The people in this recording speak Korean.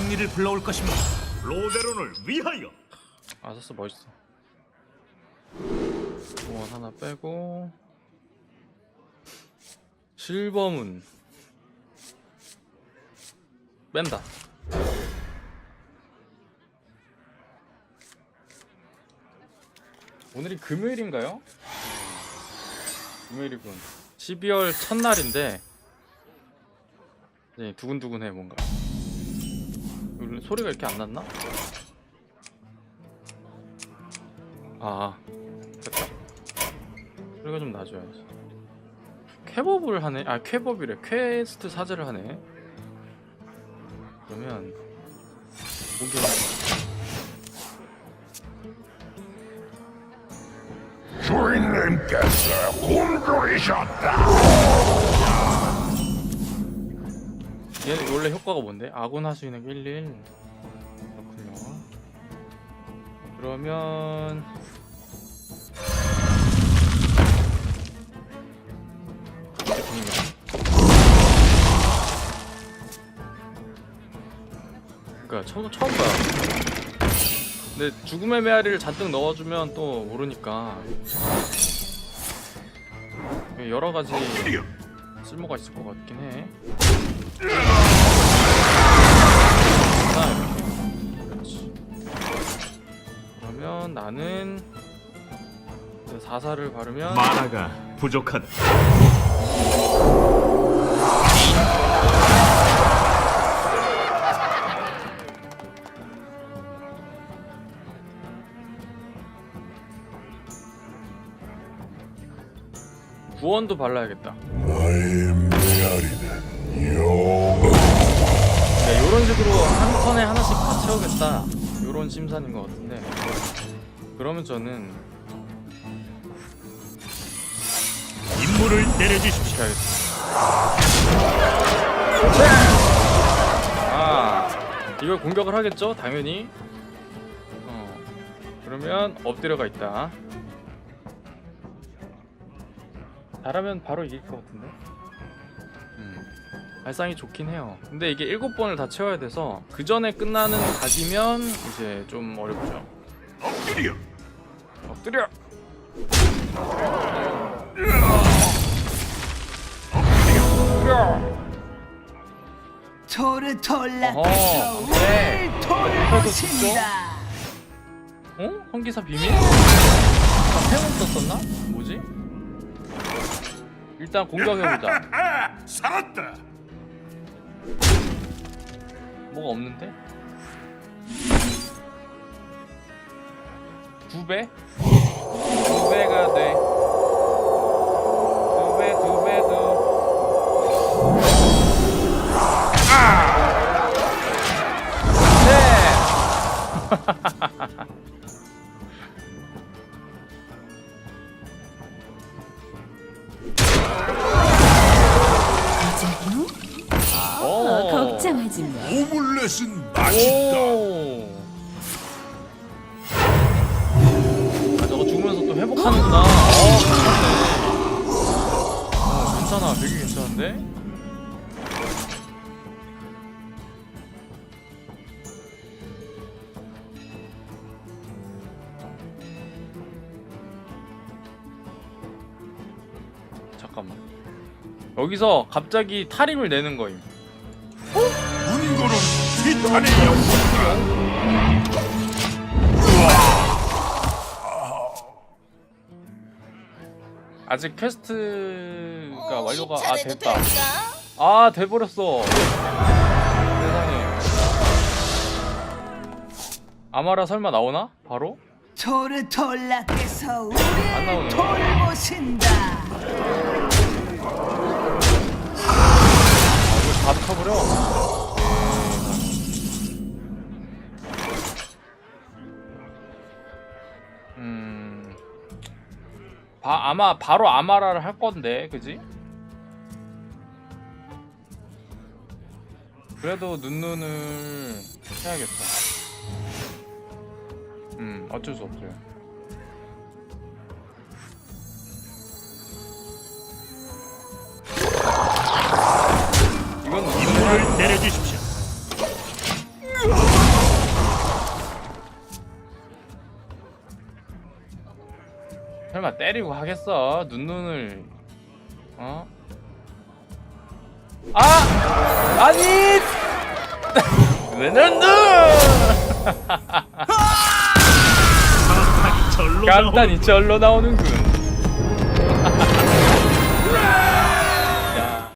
승리를 불러올 것입니다. 로데론을 위하여 아서스 멋있어. 공원 하나 빼고 실버문 뺀다. 오늘이 금요일인가요? 금요일이군. 12월 첫날인데 네, 두근두근해 뭔가. 소리가 이렇게 안 났나? 아 됐다. 소리가 좀 나줘야지. 쾌법을 하네? 아 쾌법이래. 퀘스트 사제를 하네. 그러면 목이 주인님께서 굶주리셨다. 얘 원래 효과가 뭔데? 아군 하수인에게 11 그렇군요 그러면? 그니까 처음, 처음 봐요 근데 죽음의 메아리를 잔뜩 넣어주면 또 모르니까 여러 가지 쓸모가 있을 것 같긴 해. 이렇게. 그렇지. 그러면 나는 그 사사를 바르면 만화가 부족하다. 구원도 발라야겠다. 나의 메아리는 영원. 네, 이런 식으로 한 턴에 하나씩 다 채우겠다. 이런 심산인 것 같은데. 그러면 저는 임무를 내려주십시오. 아, 이걸 공격을 하겠죠? 당연히. 어, 그러면 엎드려가 있다. 잘하면 바로 이길 것 같은데. 음, 발상이 좋긴 해요. 근데 이게 일곱 번을 다 채워야 돼서 그 전에 끝나는 각이면 이제 좀 어렵죠. 엎드려. 엎드려. 엎드려. 토르 톨라께서 어허, 네. 우리를 옆에서 돌보신다. 어? 홍기사 비밀? 아, 패문 썼었나? 일단 공격해보자. 아, 살았다. 뭐가 없는데? 두 배? 두 배가 돼. 두 배, 두 배, 두. 네! 마. 오믈렛은 맛있다. 오. 아 저거 죽으면서 또 회복하는구나. 어, 괜찮네. 어, 괜찮아. 되게 괜찮은데? 잠깐만. 여기서 갑자기 탈임을 내는 거임. 영광이야. 아직 퀘스트가 어, 완료가 아 됐다. 될까? 아 돼버렸어. 세상에. 아마라 설마 나오나? 바로? 안 우리를 나오네. 돌보신다. 바, 아마 바로 아마라를 할 건데, 그지? 그래도 눈눈을 해야겠다. 음, 어쩔 수 없어 설마 때리고 하겠어? 눈눈을 어? 아! 아니! 눈눈! 감탄이 절로 감탄이 절로 나오는군